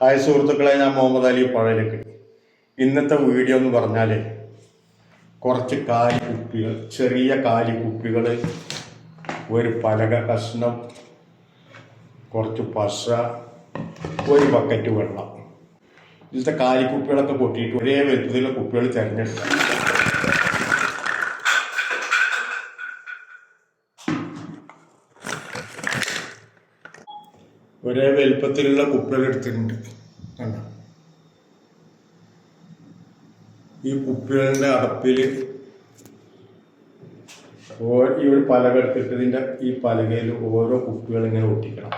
Hi സുഹൃത്തുക്കളെ ഞാൻ മുഹമ്മദ് അലി പഴയിലേക്ക്. ഇന്നത്തെ വീഡിയോ എന്ന് പറഞ്ഞാൽ കുറച്ച് കാലി കുപ്പികൾ ചെറിയ കാലി കുപ്പികൾ ഒരു പലക കഷ്ണം കുറച്ച് പശ ഒരു ബക്കറ്റ് വെള്ളം. ഇതിലത്തെ കാലിക്കുപ്പികളൊക്കെ പൊട്ടിയിട്ട് ഒരേ വലുപ്പത്തിലുള്ള കുപ്പികൾ തിരഞ്ഞെടുക്കാം ഒരേ വലുപ്പത്തിലുള്ള കുപ്പികൾ എടുത്തിട്ടുണ്ട്. കണ്ടോ? ഈ കുപ്പികളുടെ അടപ്പിൽ ഈ ഒരു പലക എടുത്തിട്ടതിന്റെ ഈ പലകയിൽ ഓരോ കുപ്പികൾ ഇങ്ങനെ ഒട്ടിക്കണം.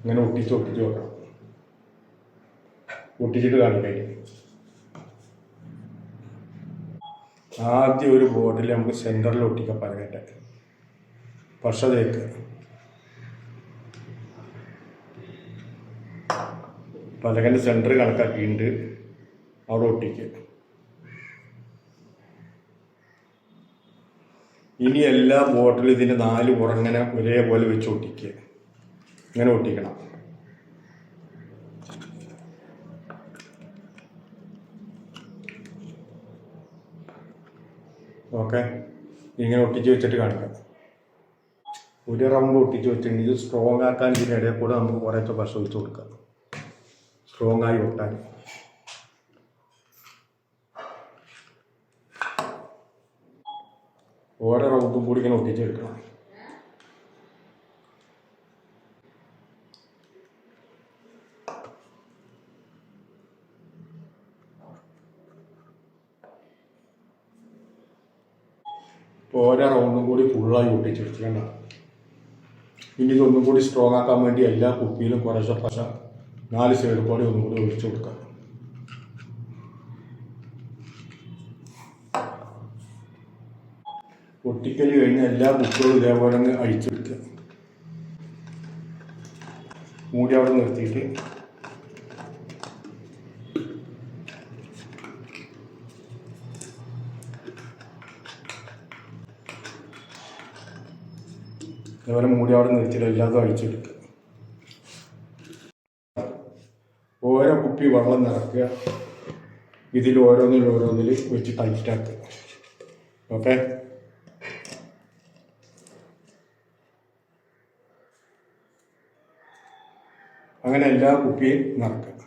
ഇങ്ങനെ ഒട്ടിച്ച് ഒട്ടിച്ച് വെക്കണം. ഒട്ടിച്ചിട്ട് കാണിക്കാൻ ആദ്യം ഒരു ബോട്ടിൽ നമുക്ക് സെന്ററിൽ ഒട്ടിക്കാം പലകന്റെ പക്ഷേ പലകന്റെ സെന്റർ കണക്കാക്കിയിട്ടുണ്ട്. അവിടെ ഒട്ടിക്കുക ഇനി എല്ലാ ബോട്ടിലും ഇതിന്റെ നാല് പുറങ്ങനെ ഒരേപോലെ വെച്ച് ഒട്ടിക്കുക ഇങ്ങനെ ഒട്ടിക്കണം. ഓക്കെ. ഇങ്ങനെ ഒട്ടിച്ച് വെച്ചിട്ട് കാണിക്കാം. ഒരു റൗണ്ട് ഒട്ടിച്ച് വെച്ചിട്ടുണ്ടെങ്കിൽ സ്ട്രോങ് ആക്കാൻ ഇതിനിടയിൽ കൂടെ നമുക്ക് കുറേശ്ശെ പശ ഒഴിച്ച് കൊടുക്കാം. സ്ട്രോങ് ആയി ഒട്ടാൻ ഓരോ റൗണ്ടും കൂടി ഇങ്ങനെ ഒട്ടിച്ചെടുക്കണം ഓരോ റൗണ്ടും കൂടി ഫുള്ളായി ഒട്ടിച്ചെടുത്തിട്ടുണ്ടാവും ഇനി ഇതൊന്നും കൂടി സ്ട്രോങ് ആക്കാൻ വേണ്ടി എല്ലാ കുപ്പിയിലും കുറേശ്ശെ പശ നാല് സൈഡ് ഒന്നും കൂടി ഒഴിച്ചു കൊടുക്കാം. പൊട്ടിക്കൽ കഴിഞ്ഞ എല്ലാ ബുക്കുകളും ഇതേപോലെ അങ്ങ് അഴിച്ചെടുക്കുക മൂടി അവിടെ നിർത്തിയിട്ട് ഇതേപോലെ മൂടി അവിടെ നിർത്തിയിട്ട് എല്ലാതും അഴിച്ചെടുക്കുക ഓരോ കുപ്പി വെള്ളം നിറക്കുക. ഇതിൽ ഓരോന്നിൽ ഓരോന്നിൽ വെച്ച് ടൈറ്റാക്കുക ഓക്കെ അങ്ങനെ എല്ലാ കുപ്പിയും നിറക്കുക.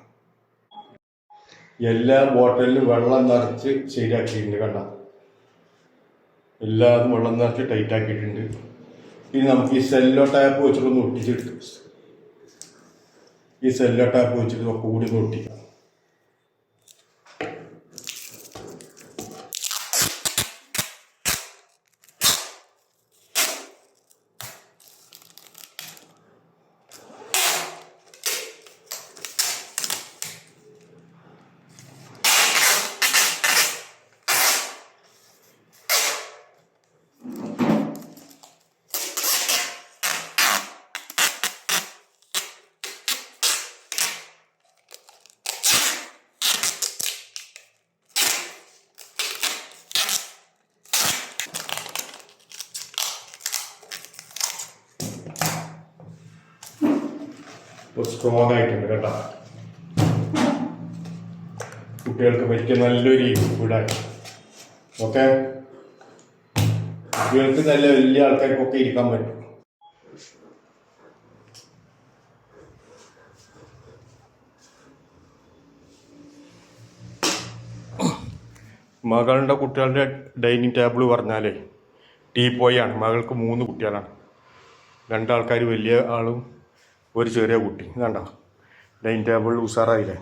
എല്ലാ ബോട്ടലിലും വെള്ളം നിറച്ച് ശരിയാക്കിയിട്ടുണ്ട് കണ്ട? എല്ലാതും വെള്ളം നിറച്ച് ടൈറ്റ് ആക്കിയിട്ടുണ്ട്. ഇനി നമുക്ക് ഈ സെല്ലോ ടാപ്പ് വെച്ചിട്ടൊന്ന് ഒട്ടിച്ചെടുക്കും. ഈ സെല്ലോ ടാപ്പ് വെച്ചിട്ട് കൂടി ഒട്ടിക്കാം സ്ട്രോങ് ആയിട്ടുണ്ട് കേട്ടോ. കുട്ടികൾക്ക് പറ്റിയ നല്ലൊരു ഇവിടെ. ഓക്കെ? കുട്ടികൾക്ക് നല്ല വലിയ ആൾക്കാർക്കൊക്കെ ഇരിക്കാൻ പറ്റും. മകളുടെ കുട്ടികളുടെ ഡൈനിങ് ടേബിൾ പറഞ്ഞാലേ ടീ പോയാണ് മകൾക്ക് മൂന്ന് കുട്ടികളാണ്. രണ്ടാൾക്കാർ വലിയ ആളും ഒരു ചെറിയ കുട്ടി. ഇതാണ്ട ഡൈനിങ് ടേബിൾ ഉഷാറായില്ലേ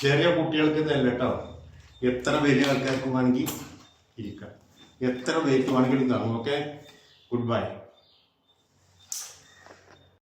ചെറിയ കുട്ടികൾക്ക് ഇതല്ല കേട്ടോ. എത്ര വലിയ ആൾക്കാർക്ക് വേണമെങ്കിൽ ഇരിക്കാം. എത്ര പേർക്ക് വേണമെങ്കിലും കാണും ഓക്കെ ഗുഡ് ബൈ